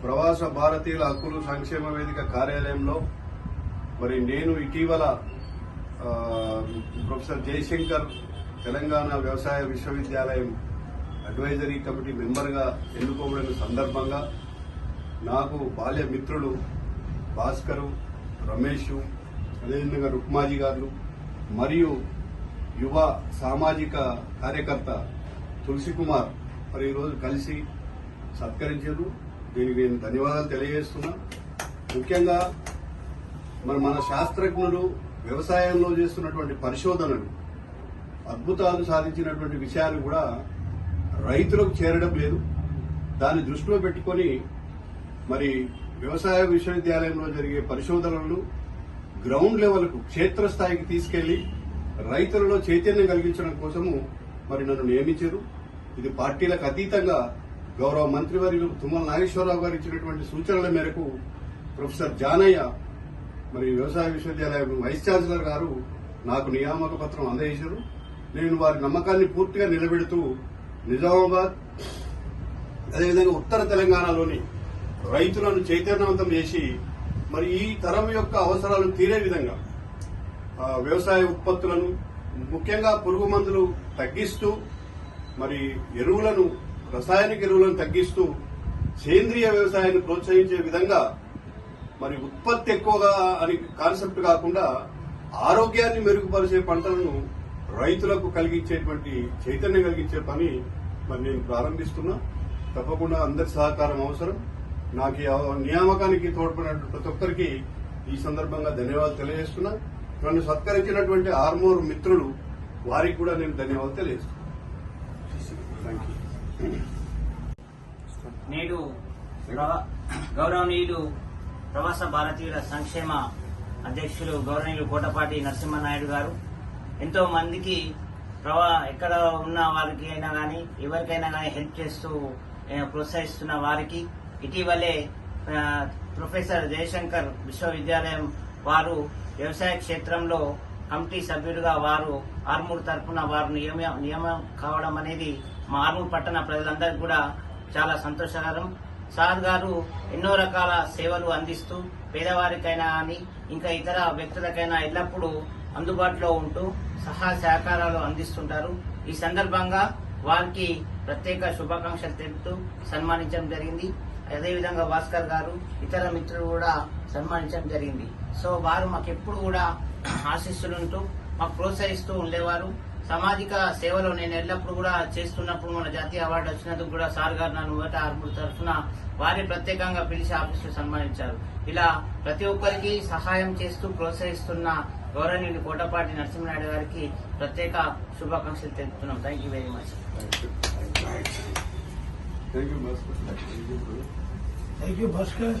ప్రవాస భారతీయుల హక్కులు సంక్షేమ వేదిక కార్యాలయంలో మరి నేను ఇటీవల ప్రొఫెసర్ జయశంకర్ తెలంగాణ వ్యవసాయ విశ్వవిద్యాలయం అడ్వైజరీ కమిటీ మెంబర్గా ఎన్నుకోబడిన సందర్భంగా నాకు బాల్య మిత్రులు భాస్కరు రమేష్ అదేవిధంగా రుక్మాజీ గారు మరియు యువ సామాజిక కార్యకర్త తులసి కుమార్ మరి ఈరోజు కలిసి సత్కరించారు. దీనికి నేను ధన్యవాదాలు తెలియజేస్తున్నా. ముఖ్యంగా మరి మన శాస్త్రజ్ఞులు వ్యవసాయంలో చేస్తున్నటువంటి పరిశోధనలు అద్భుతాలు సాధించినటువంటి విషయాలు కూడా రైతులకు చేరడం లేదు. దాన్ని దృష్టిలో పెట్టుకొని మరి వ్యవసాయ విశ్వవిద్యాలయంలో జరిగే పరిశోధనలు గ్రౌండ్ లెవెల్కు క్షేత్రస్థాయికి తీసుకెళ్ళి రైతులలో చైతన్యం కలిగించడం కోసము మరి నన్ను నియమించారు. ఇది పార్టీలకు అతీతంగా గౌరవ మంత్రివర్యులు తుమ్మల నాగేశ్వరరావు గారు ఇచ్చినటువంటి సూచనల మేరకు ప్రొఫెసర్ జానయ్య మరి వ్యవసాయ విశ్వవిద్యాలయం వైస్ ఛాన్సలర్ గారు నాకు నియామక పత్రం అందజేశారు. నేను వారి నమ్మకాన్ని పూర్తిగా నిలబెడుతూ నిజామాబాద్ అదేవిధంగా ఉత్తర తెలంగాణలోని రైతులను చైతన్యవంతం చేసి మరి ఈ తరం యొక్క అవసరాలు తీరే విధంగా వ్యవసాయ ఉత్పత్తులను ముఖ్యంగా పురుగు మందులు తగ్గిస్తూ మరి ఎరువులను రసాయనిక ఎరువులను తగ్గిస్తూ సేంద్రియ వ్యవసాయాన్ని ప్రోత్సహించే విధంగా మరి ఉత్పత్తి ఎక్కువగా అని కాన్సెప్ట్ కాకుండా ఆరోగ్యాన్ని మెరుగుపరిచే పంటలను రైతులకు కలిగించేటువంటి చైతన్యం కలిగించే పని మరి నేను ప్రారంభిస్తున్నా. తప్పకుండా అందరి సహకారం అవసరం. నాకు నియామకానికి తోడ్పడినటువంటి ప్రతి ఒక్కరికి ఈ సందర్భంగా ధన్యవాదాలు తెలియజేస్తున్నా. నన్ను సత్కరించినటువంటి ఆర్మోర్ మిత్రులు వారికి కూడా నేను ధన్యవాదాలు తెలియజేస్తున్నాను థ్యాంక్ యూ నేడు గౌరవనీయులు ప్రవాస భారతీయుల సంక్షేమ అధ్యక్షులు గౌరవనీయులు కోటపాటి నరసింహనాయుడు గారు. ఎంతో మందికి ప్రవా ఎక్కడ ఉన్న వారికి అయినా కానీ ఎవరికైనా కానీ హెల్ప్ చేస్తూ ప్రోత్సహిస్తున్న వారికి ఇటీవలే ప్రొఫెసర్ జయశంకర్ విశ్వవిద్యాలయం వారు వ్యవసాయ క్షేత్రంలో కమిటీ సభ్యులుగా వారు ఆర్మూర్ తరఫున వారు నియమ నియమం కావడం అనేది మా ఆర్మూర్ పట్టణ ప్రజలందరికీ కూడా చాలా సంతోషకరం. సార్ గారు ఎన్నో రకాల సేవలు అందిస్తూ పేదవారికైనా కానీ ఇంకా ఇతర వ్యక్తులకైనా ఎల్లప్పుడూ అందుబాటులో ఉంటూ సహాయ సహకారాలు అందిస్తుంటారు. ఈ సందర్భంగా వారికి ప్రత్యేక శుభాకాంక్షలు తెలుపుతూ సన్మానించడం జరిగింది. అదేవిధంగా భాస్కర్ గారు ఇతర మిత్రులు కూడా సన్మానించడం జరిగింది. సో వారు మాకు ఎప్పుడు కూడా ఆశిస్తులుంటూ మాకు ప్రోత్సహిస్తూ ఉండేవారు. సామాజిక సేవలో నేను ఎల్లప్పుడు కూడా చేస్తున్నప్పుడు మన జాతీయ అవార్డు వచ్చినందుకు కూడా సార్ గారు నన్ను మొదట ఆర్మూర్ తరఫున వారి ప్రత్యేకంగా పిలిచి ఆఫీసులో సన్మానించారు. ఇలా ప్రతి ఒక్కరికి సహాయం చేస్తూ ప్రోత్సహిస్తున్న గౌరవనీయులు కోటపాటి నరసింహనాయుడు గారికి ప్రత్యేక శుభాకాంక్షలు తెలుపుతున్నాం. Thank you very much thank you Bhaskar thank you Thank you, Bhaskar.